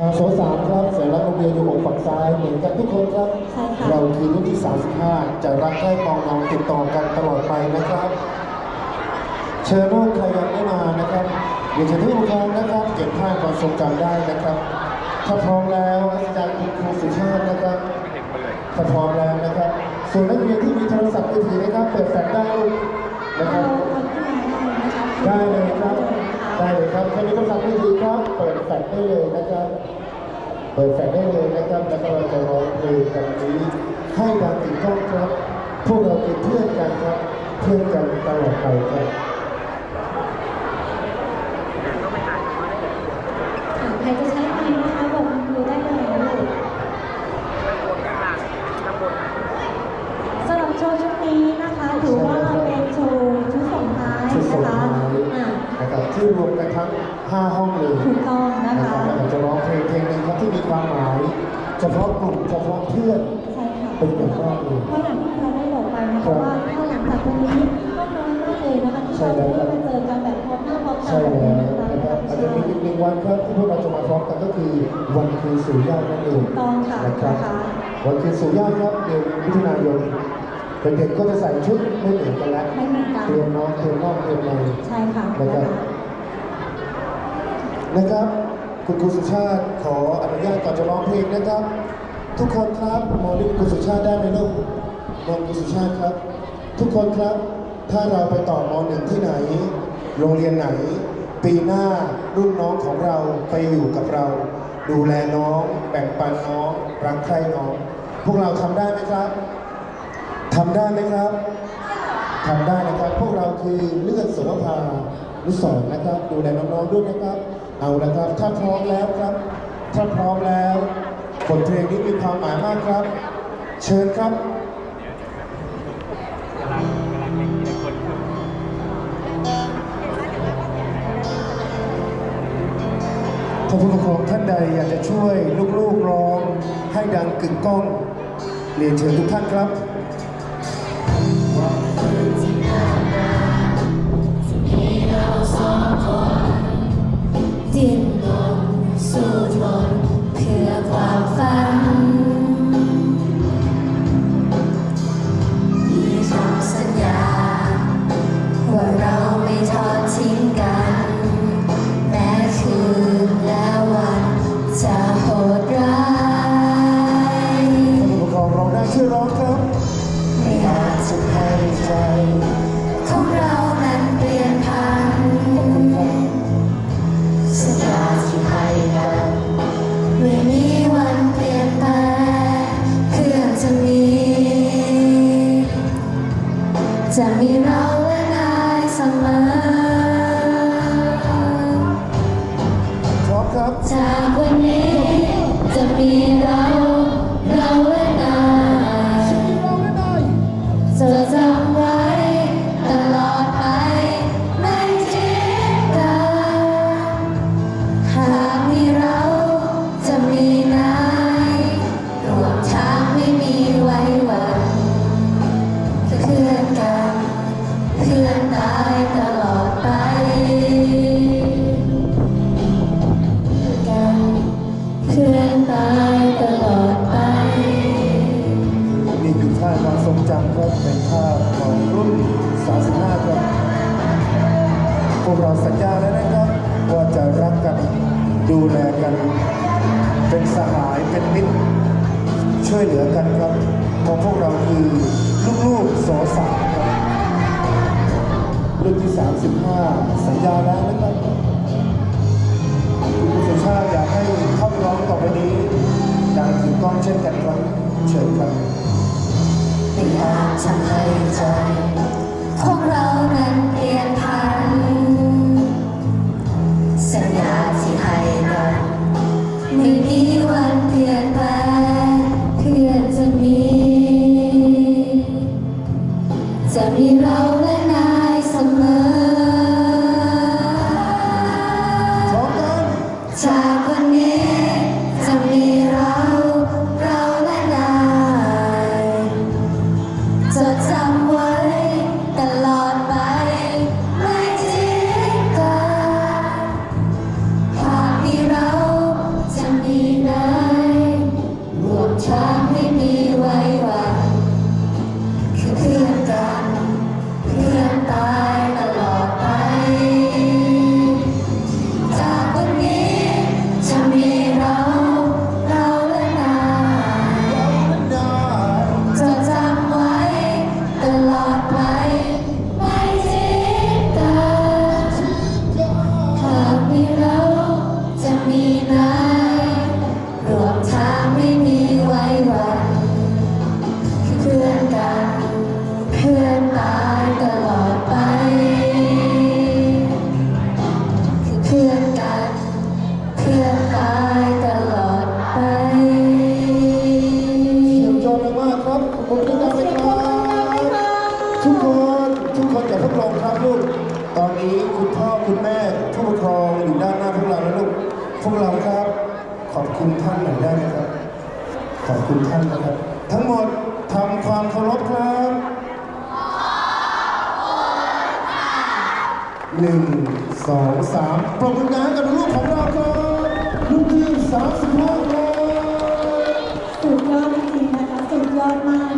ทางโซสามครับสัญลักษณ์โรงเรียนอยู่อกฝั่งซ้ายเหมือนกันทุกคนครับ ใช่ค่ะ เราคือรุ่นที่ 35 จะรักใกล้ปองนองติดต่อกันตลอดไปนะครับ เชิญร่วมใครยังไม่มานะครับเดี๋ยวเชิญทุกท่านนะครับ เก็บภาพความทรงจำได้นะครับ ถ้าพร้อมแล้วอาจารย์คุณครูสุชาตินะครับถ้าพร้อมแล้วนะครับ ส่วนนักเรียนที่มีโทรศัพท์มือถือนะครับ เปิดแฟลชได้ลูกนะครับ ได้เลยครับ ได้เลยครับใครมีโทรศัพท์มือถือครับ เปิดแฟลชได้เลยนะครับ เปิดแฟลชได้เลยนะครับ แล้วก็เราจะร้องเพลงกันนี้ให้ดังถึงกล้องครับ พวกเราเป็นเพื่อนกันครับ เพื่อนกันตลอดไปครับใครจะใช้ไมค์นะคะบอกคุณครูได้เลยนะลูกสำหรับโชว์ชุดนี้นะคะ ถือว่าเป็นโชว์ชุดส่งท้ายชุดนะส่งคะท้ายอ่า นะครับที่รวมกันทั้ง5ห้องเลยถูกต้องนะนะคคะรับเราจะร้องเพลงเพลงหนึ่งครับที่มีความหมาย เฉพาะกลุ่มเฉพาะเพื่อนใช่ค่ะเป็นอย่างมากเลยเพราะอย่างที่เราได้บอกไปนะคะว่าถ้าหลังจากวันนี้ก็น้อยมากเลยนะคะที่เราจะได้มาเจอกันแบบพร้อมหน้าพร้อมตาใช่แบบแล้วนี้นะนะครัคะบอาจจะมีอีกหนึ่งวันครับที่พวกเราจะมาพร้อมกันก็คือวันคืนสู่ย่านั่นเองถูกต้องค่ะนะครับนะคะวันคืนสู่ย่าครับเดือนมิถุนายน เด็กๆก็จะใส่ชุดไม่เหมือนกันแล้วไม่เหมือนกันเตรียมน้องเตรียมน้องเตรียมในใช่ค่ะนะครับนะครับ คุณครูสุชาติขออนุญาตก่อนจะร้องเพลงนะครับ ทุกคนครับมองที่คุณครูสุชาติได้ไหมลูกมองคุณครูสุชาติครับ ทุกคนครับ ถ้าเราไปต่อมหนึ่งที่ไหน โรงเรียนไหน ปีหน้ารุ่นน้องของเราไปอยู่กับเรา ดูแลน้อง แบ่งปันน้อง รักใคร่น้อง พวกเราทำได้ไหมครับ ทำได้ไหมครับทำได้นะครับ พวกเราคือเลือดสวภานุสรณ์นะครับ ดูแลน้องๆด้วยนะครับ เอาละครับ ถ้าพร้อมแล้วครับ ถ้าพร้อมแล้วบทเพลงนี้มีความหมายมากครับ เชิญครับถ้าผู้ปกครองท่านใดอยากจะช่วยลูกๆร้องให้ดังกึกก้อง เรียนเชิญทุกท่านครับ วกเราสัญญาแล้วนะครับว่าจะรักกันดูแลกัน เป็นสหายเป็นมิตร ช่วยเหลือกันครับเพราะพวกเราคือลูกๆโสสามครับรุ่นที่ 35 สัญญาแล้วนะครับคุณครูสุชาติอยากให้เข้าร้องต่อไปนี้ดังถึงกล้องเช่นกันครับเชิญครับไม่อาจทำให้ใจ วันเปลี่ยนแปลงเพื่อนจะมี จะมีเรา คุณท่านหน่อยได้ไหมครับ ขอบคุณท่านนะครับ ทั้งหมดทำความเคารพครับหนึ่งสองสามปรบมือกันกับลูกของเราครับลูกทีมสามสิบห้าครับสุดยอดจริงๆนะคะ สุดยอดมาก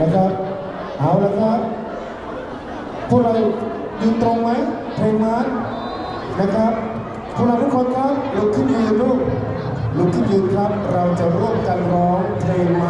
นะครับ เอาละครับ พวกเรายืนตรงไหมเพลงมานนะครับพวกเราทุกคนครับลุกขึ้นยืนลูกลุกขึ้นยืนครับ เราจะร่วมกันร้องเพลงมา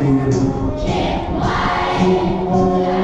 ปีริตเก็